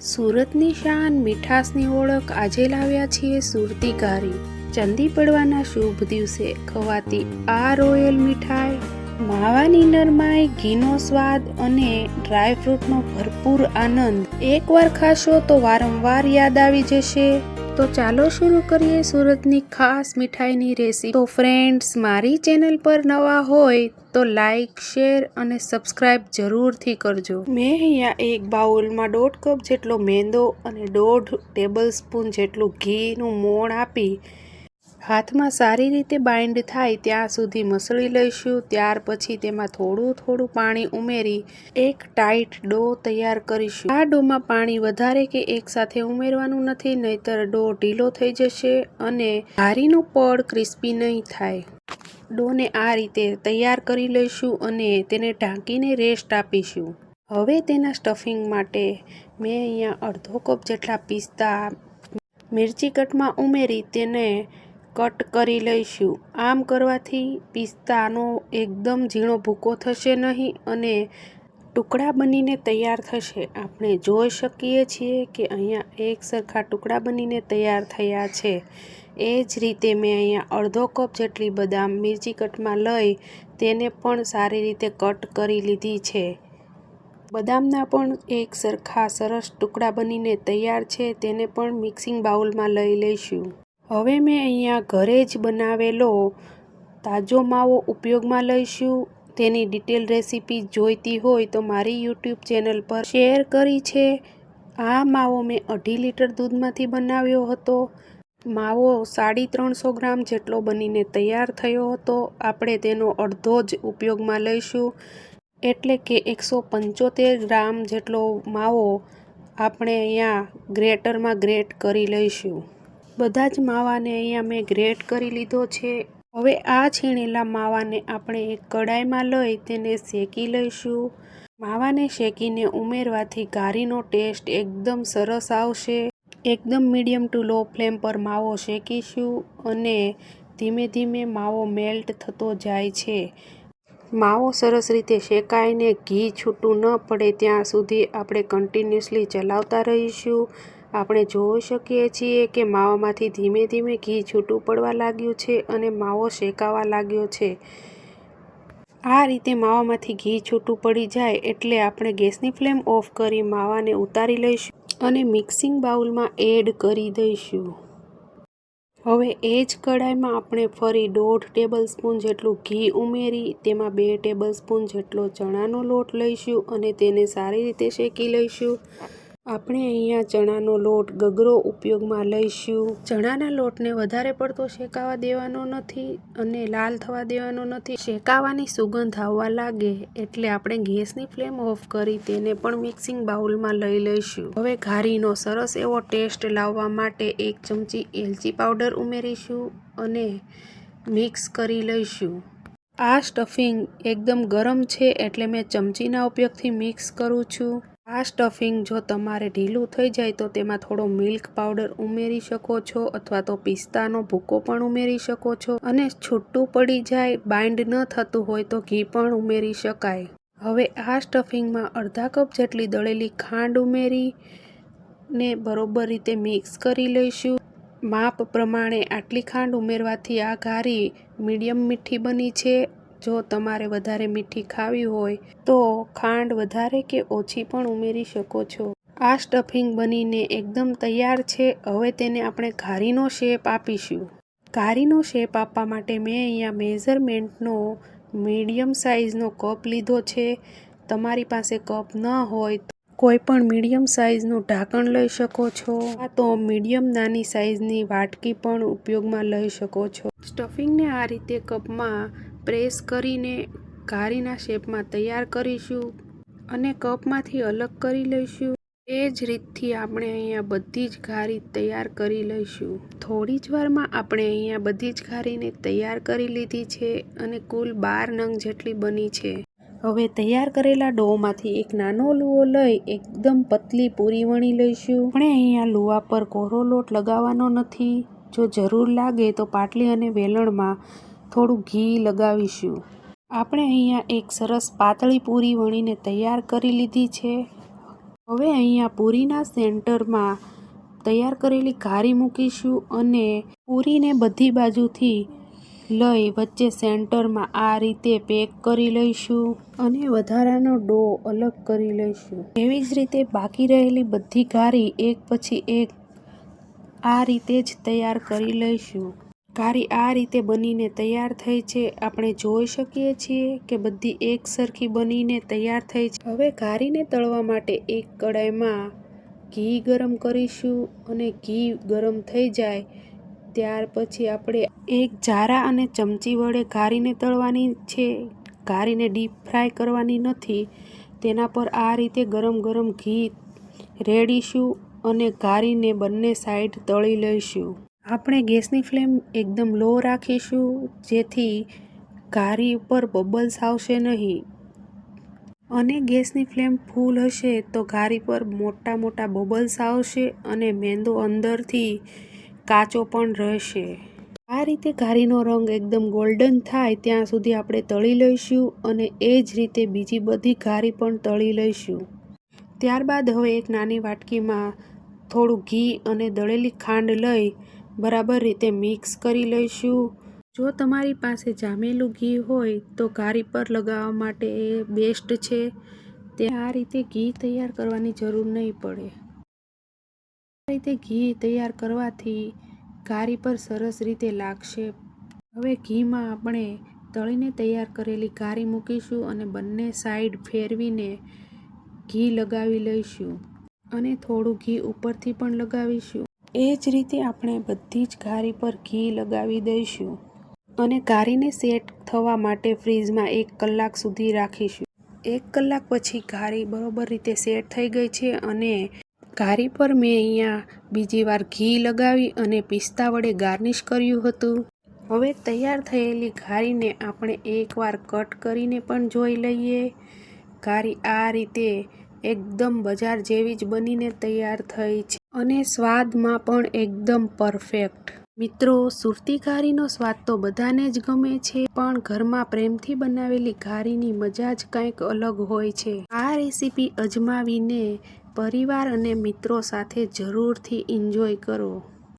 સુરતની શાન મીઠાસની ઓળખ આજે લાવ્યા છીએ સુરતી ઘારી ચંદી પડવાના શુભ દિવસે ખવાતી આ રોયલ મીઠાઈ. માવાની નરમાઈ, ઘીનો સ્વાદ અને ડ્રાયફ્રૂટનો ભરપૂર આનંદ. એકવાર ખાશો તો વારંવાર યાદ આવી જશે. તો ચાલો શરૂ કરીએ સુરતની ખાસ મીઠાઈની રેસીપી. તો ફ્રેન્ડ્સ મારી ચેનલ પર નવા હોય તો લાઈક શેર અને સબસ્ક્રાઇબ જરૂરથી કરજો. મેં અહીંયા એક બાઉલમાં દોઢ કપ જેટલો મેંદો અને દોઢ ટેબલ સ્પૂન જેટલું ઘીનું મોણ આપી હાથમાં સારી રીતે બાઇન્ડ થાય ત્યાં સુધી મસળી લઈશું, ત્યાર પછી તેમાં થોડું થોડું પાણી ઉમેરી એક ટાઈટ ડો તૈયાર કરીશું. આ ડોમાં પાણી વધારે કે એકસાથે ઉમેરવાનું નથી, નહીતર ડો ઢીલો થઈ જશે અને ઘારીનું પડ ક્રિસ્પી નહીં થાય. ડોને આ રીતે તૈયાર કરી લઈશું અને તેને ઢાંકીને રેસ્ટ આપીશું. હવે તેના સ્ટફિંગ માટે મેં અહીંયા અડધો કપ જેટલા પિસ્તા મિરચી કટમાં ઉમેરી તેને કટ કરી લઈશું. આમ કરવાથી પિસ્તાનો એકદમ ઝીણો ભૂકો થશે નહીં અને ટુકડા બનીને તૈયાર થશે. આપણે જોઈ શકીએ છીએ કે અહીંયા એક સરખા ટુકડા બનીને તૈયાર થયા છે. એ જ રીતે મેં અહીંયા અડધો કપ જેટલી બદામ મિરચી કટમાં લઈ તેને પણ સારી રીતે કટ કરી લીધી છે. બદામના પણ એક સરખા સરસ ટુકડા બનીને તૈયાર છે. તેને પણ મિક્સિંગ બાઉલમાં લઈ લઈશું. હવે મેં અહીંયા ઘરે જ બનાવેલો તાજો માવો ઉપયોગમાં લઈશું. તેની ડિટેલ રેસીપી જોઈતી હોય તો મારી યુટ્યુબ ચેનલ પર શેર કરી છે. આ માવો મેં અઢી લીટર દૂધમાંથી બનાવ્યો હતો. માવો સાડી ત્રણસો ગ્રામ જેટલો બનીને તૈયાર થયો હતો. આપણે તેનો અડધો જ ઉપયોગમાં લઈશું. એટલે કે એકસો પંચોતેર ગ્રામ જેટલો માવો આપણે અહીંયા ગ્રેટરમાં ગ્રેટ કરી લઈશું. બધા જ માવાને અહીંયા મેં ગ્રેટ કરી લીધો છે. હવે આ છીણેલા માવાને આપણે એક કડાઈમાં લઈ તેને શેકી લઈશું. માવાને શેકીને ઉમેરવાથી ઘારીનો ટેસ્ટ એકદમ સરસ આવશે. એકદમ મીડિયમ ટુ લો ફ્લેમ પર માવો શેકીશું અને ધીમે ધીમે માવો મેલ્ટ થતો જાય છે. માવો સરસ રીતે શેકાઈને ઘી છૂટું ન પડે ત્યાં સુધી આપણે કન્ટિન્યુઅસલી ચલાવતા રહીશું. આપણે જોઈ શકીએ છીએ કે માવામાંથી ધીમે ધીમે ઘી છૂટું પડવા લાગ્યું છે અને માવો શેકાવા લાગ્યો છે. આ રીતે માવામાંથી ઘી છૂટું પડી જાય એટલે આપણે ગેસની ફ્લેમ ઓફ કરી માવાને ઉતારી લઈશું અને મિક્સિંગ બાઉલમાં એડ કરી દઈશું. હવે એ જ કઢાઈમાં આપણે ફરી દોઢ ટેબલ સ્પૂન જેટલું ઘી ઉમેરી, તેમાં બે ટેબલ સ્પૂન જેટલો ચણાનો લોટ લઈશું અને તેને સારી રીતે શેકી લઈશું. આપણે અહીંયા ચણાનો લોટ ગગરો ઉપયોગમાં લઈશું. ચણાના લોટને વધારે પડતો શેકાવા દેવાનો નથી અને લાલ થવા દેવાનો નથી. શેકાવાની સુગંધ આવવા લાગે એટલે આપણે ગેસની ફ્લેમ ઓફ કરી તેને પણ મિક્સિંગ બાઉલમાં લઈ લઈશું. હવે ઘારીનો સરસ એવો ટેસ્ટ લાવવા માટે એક ચમચી એલચી પાવડર ઉમેરીશું અને મિક્સ કરી લઈશું. આ સ્ટફિંગ એકદમ ગરમ છે એટલે મેં ચમચીના ઉપયોગથી મિક્સ કરું છું. આ સ્ટફિંગ જો તમારે ઢીલું થઈ જાય તો તેમાં થોડો મિલ્ક પાવડર ઉમેરી શકો છો અથવા તો પિસ્તાનો ભૂકો પણ ઉમેરી શકો છો. અને છૂટું પડી જાય, બાઇન્ડ ન થતું હોય તો ઘી પણ ઉમેરી શકાય. હવે આ સ્ટફિંગમાં અડધા કપ જેટલી દળેલી ખાંડ ઉમેરી ને બરોબર રીતે મિક્સ કરી લઈશું. માપ પ્રમાણે આટલી ખાંડ ઉમેરવાથી આ ઘારી મીડિયમ મીઠી બની છે. જો તમારે વધારે મીઠી ખાવી હોય, તો ખાંડ વધારે કે ઓછી પણ ઉમેરી શકો છો. આ સ્ટફિંગ બનીને એકદમ તૈયાર છે. હવે તેને આપણે ઘારીનો શેપ આપીશું. ઘારીનો શેપ આપવા માટે મેં અહીંયા મેઝરમેન્ટનો મીડિયમ સાઇઝનો કપ લીધો છે. તમારી પાસે કપ ન હોય કોઈ પણ મીડિયમ સાઇઝનું ઢાંકણ લઈ શકો છો. આ તો મીડિયમ નાની સાઇઝની વાટકી પણ ઉપયોગમાં લઈ શકો છો. સ્ટફિંગને આ રીતે કપમાં પ્રેસ કરીને ઘારીના શેપમાં તૈયાર કરીશું અને કપમાંથી અલગ કરી લઈશું. એ જ રીતથી આપણે અહીંયા બધી જ ઘારી તૈયાર કરી લઈશું. થોડી જ વારમાં આપણે અહીંયા બધી જ ઘારીને તૈયાર કરી લીધી છે અને કુલ બાર નંગ જેટલી બની છે. હવે તૈયાર કરેલા ડોમાંથી એક નાનો લુઓ લઈ એકદમ પતલી પૂરી વણી લઈશું. આપણે અહીંયા લુવા પર કોરો લોટ લગાવવાનો નથી. જો જરૂર લાગે તો પાટલી અને વેલણમાં થોડું ઘી લગાવીશું. આપણે અહીંયા એક સરસ પાતળી પૂરી વણીને તૈયાર કરી લીધી છે. હવે અહીંયા પૂરીના સેન્ટરમાં તૈયાર કરેલી ઘારી મૂકીશું અને પૂરીને બધી બાજુથી લઈ વચ્ચે સેન્ટરમાં આ રીતે પેક કરી લઈશું અને વધારાનો ડો અલગ કરી લઈશું. એવી જ રીતે બાકી રહેલી બધી ઘારી એક પછી એક આ રીતે જ તૈયાર કરી લઈશું. ઘારી આ રીતે બનીને તૈયાર થઈ છે. આપણે જોઈ શકીએ છીએ કે બધી એક સરખી બનીને તૈયાર થઈ છે. હવે ઘારીને તળવા માટે એક કડાઈમાં ઘી ગરમ કરીશું અને ઘી ગરમ થઈ જાય ત્યાર પછી આપણે એક જારા અને ચમચી વડે ઘારીને તળવાની છે. ઘારીને ડીપ ફ્રાય કરવાની નથી. તેના પર આ રીતે ગરમ ગરમ ઘી રેડીશું અને ઘારીને બંને સાઈડ તળી લઈશું. આપણે ગેસની ફ્લેમ એકદમ લો રાખીશું, જેથી ઘારી ઉપર બબલ્સ આવશે નહીં. અને ગેસની ફ્લેમ ફૂલ હશે તો ઘારી પર મોટા મોટા બબલ્સ આવશે અને મેંદો અંદરથી કાચો પણ રહેશે. આ રીતે ઘારીનો રંગ એકદમ ગોલ્ડન થાય ત્યાં સુધી આપણે તળી લઈશું અને એ જ રીતે બીજી બધી ઘારી પણ તળી લઈશું. ત્યારબાદ હવે એક નાની વાટકીમાં થોડું ઘી અને દળેલી ખાંડ લઈ બરાબર રીતે મિક્સ કરી લઈશું. જો તમારી પાસે જામેલું ઘી હોય તો ઘારી પર લગાવવા માટે એ બેસ્ટ છે. તે આ રીતે ઘી તૈયાર કરવાની જરૂર નહીં પડે. આ રીતે ઘી તૈયાર કરવાથી ઘારી પર સરસ રીતે લાગશે. હવે ઘીમાં આપણે તળીને તૈયાર કરેલી ઘારી મૂકીશું અને બંને સાઈડ ફેરવીને ઘી લગાવી લઈશું. અને થોડું ઘી ઉપરથી પણ લગાવીશું. એ જ રીતે આપણે બધી જ ઘારી પર ઘી લગાવી દઈશું અને ઘારીને સેટ થવા માટે ફ્રીજમાં એક કલાક સુધી રાખીશું. એક કલાક પછી ઘારી બરોબર રીતે સેટ થઈ ગઈ છે અને ઘારી પર મેં અહીંયા બીજી વાર ઘી લગાવી અને પિસ્તા વડે ગાર્નિશ કર્યું હતું. હવે તૈયાર થયેલી ઘારીને આપણે એકવાર કટ કરીને પણ જોઈ લઈએ. ઘારી આ રીતે એકદમ બજાર જેવી જ બનીને તૈયાર થઈ છે. અને સ્વાદમાં પણ એકદમ પરફેક્ટ મિત્રો, સુરતી ઘારીનો સ્વાદ તો બધાને જ ગમે છે, પણ ઘરમાં પ્રેમથી બનાવેલી ઘારીની મજા જ કંઈક અલગ હોય છે. આ રેસીપી અજમાવીને પરિવાર અને મિત્રો સાથે જરૂરથી એન્જોય કરો.